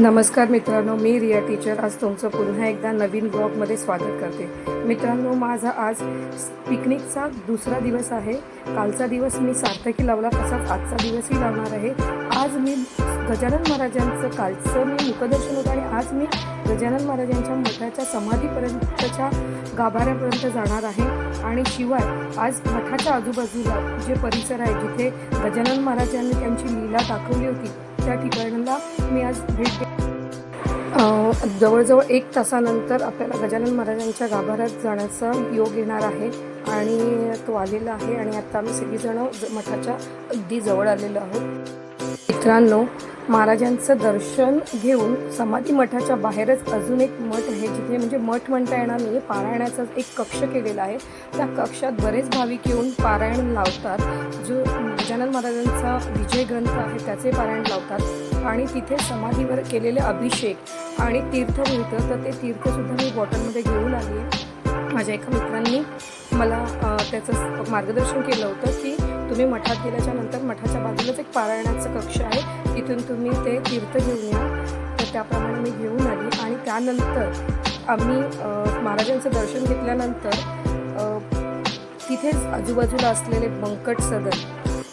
नमस्कार मित्रांनो मी रिया टीचर. आज तुमचं पुन्हा एकदा नवीन ब्लॉगमध्ये स्वागत करते. मित्रांनो माझा आज पिकनिकचा दुसरा दिवस आहे. कालचा दिवस मी सार्थकी लावला तसाच आजचा दिवसही लावणार आहे. आज मी गजानन महाराजांचं कालचं मी मुखदर्शन होतं आणि आज मी गजानन महाराजांच्या मठाच्या समाधीपर्यंतच्या गाभाऱ्यापर्यंत जाणार आहे. आणि शिवाय आज मठाच्या आजूबाजूला जे परिसर आहे जिथे गजानन महाराजांनी त्यांची लीला दाखवली होती त्या ठिकाणाला मी आज भेट दे जवळजवळ एक तासानंतर आपल्याला गजानन महाराजांच्या गाभाऱ्यात जाण्याचा योग येणार आहे आणि तो आलेला आहे आणि आता आम्ही सगळीजणं ज- मठाच्या अगदी जवळ आलेलो आहोत. मित्रांनो महाराजांचं दर्शन घेऊन समाधी मठाच्या बाहेरच अजून एक मठ आहे जिथे म्हणजे मठ म्हणता येणार नाही पारायणाचा एक कक्ष केलेला आहे. त्या कक्षात बरेच भाविक येऊन पारायण लावतात. जो गजानन महाराजांचा विजय ग्रंथ आहे त्याचे पारायण लावतात. आणि तिथे समाधीवर केलेले अभिषेक आणि तीर्थ मिळतं तर ते तीर्थसुद्धा मी बॉटलमध्ये घेऊन आली आहे. माझ्या एका मित्रांनी मला त्याचं मार्गदर्शन केलं होतं की तुम्ही मठात गेल्याच्यानंतर मठाच्या बाजूलाच एक पारायणाचं कक्ष आहे. तिथून तुम्ही ते तीर्थ घेऊन या. तर त्याप्रमाणे मी घेऊन आली आणि त्यानंतर आम्ही महाराजांचं दर्शन घेतल्यानंतर तिथेच आजूबाजूला असलेले बंकट सदन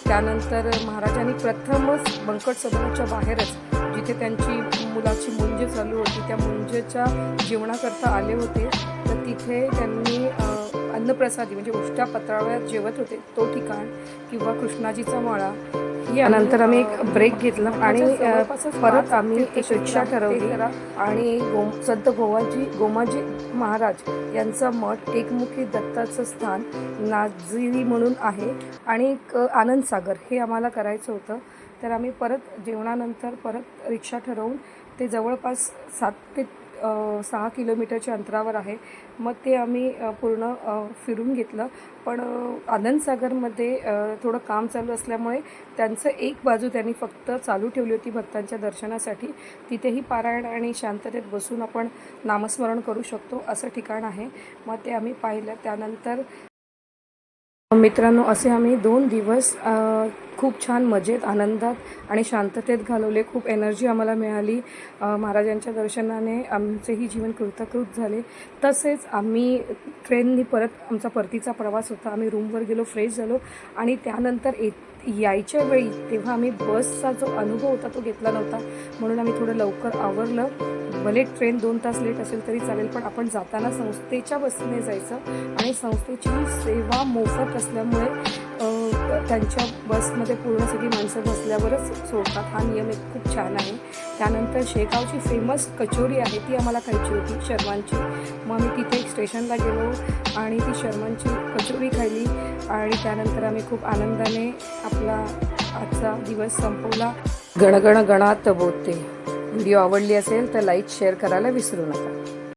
त्यानंतर महाराजांनी प्रथमच बंकट सदनाच्या बाहेरच जिथे त्यांची मुलाची मुंज चालू होती त्या मुंजेच्या जेवणाकरता आले होते. तर तिथे त्यांनी अन्नप्रसादी म्हणजे उष्ट्या पत्रावळ्यात जेवत होते तो ठिकाण किंवा कृष्णाजीचा मळा यानंतर आम्ही एक ब्रेक घेतला आणि अ, परत आम्ही एक रिक्षा ठरवली आणि गो संत गोवाजी गोमाजी महाराज यांचं मठ एकमुखी दत्ताचं स्थान नाझिरी म्हणून आहे आणि एक आनंद सागर हे आम्हाला करायचं होतं. तर आम्ही परत जेवणानंतर परत रिक्षा ठरवून ते जवळपास सात ते सहा किलोमीटरच्या अंतरावर आहे. मग ते आम्ही पूर्ण फिरून घेतलं. पण आनंदसागरमध्ये थोडं काम चालू असल्यामुळे त्यांचं एक बाजू त्यांनी फक्त चालू ठेवली होती भक्तांच्या दर्शनासाठी. तिथेही पारायण आणि शांततेत बसून आपण नामस्मरण करू शकतो असं ठिकाण आहे. मग ते आम्ही पाहिलं. त्यानंतर मित्रांनो असे आम्ही दोन दिवस खूप छान मजेत आनंदात आणि शांततेत घालवले. खूप एनर्जी आम्हाला मिळाली. महाराजांच्या दर्शनाने आमचेही जीवन कृतकृत झाले. तसेच आम्ही ट्रेननी परत आमचा परतीचा प्रवास होता. आम्ही रूमवर गेलो फ्रेश झालो आणि त्यानंतर ए यायच्या वेळी तेव्हा आम्ही बसचा जो अनुभव होता तो घेतला नव्हता. म्हणून आम्ही थोडं लवकर आवरलं. भले ट्रेन दोन तास लेट असेल तरी चालेल पण आपण जाताना संस्थेच्या बसने जायचं आणि संस्थेची सेवा मोफत असल्यामुळे त्यांच्या बसमध्ये पूर्ण सगळी माणसं बसल्यावरच सोडतात. हा नियम एक खूप छान आहे. त्यानंतर शेगावची फेमस कचोरी आहे ती आम्हाला खायची होती शर्मांची. मग आम्ही तिथे एक स्टेशनला गेलो आणि ती शर्मांची कचोरी खाल्ली आणि त्यानंतर आम्ही खूप आनंदाने आपला आजचा दिवस संपवला. गणगण गणात बोलते. व्हिडिओ आवडली असेल तर लाईक शेअर करायला विसरू नका.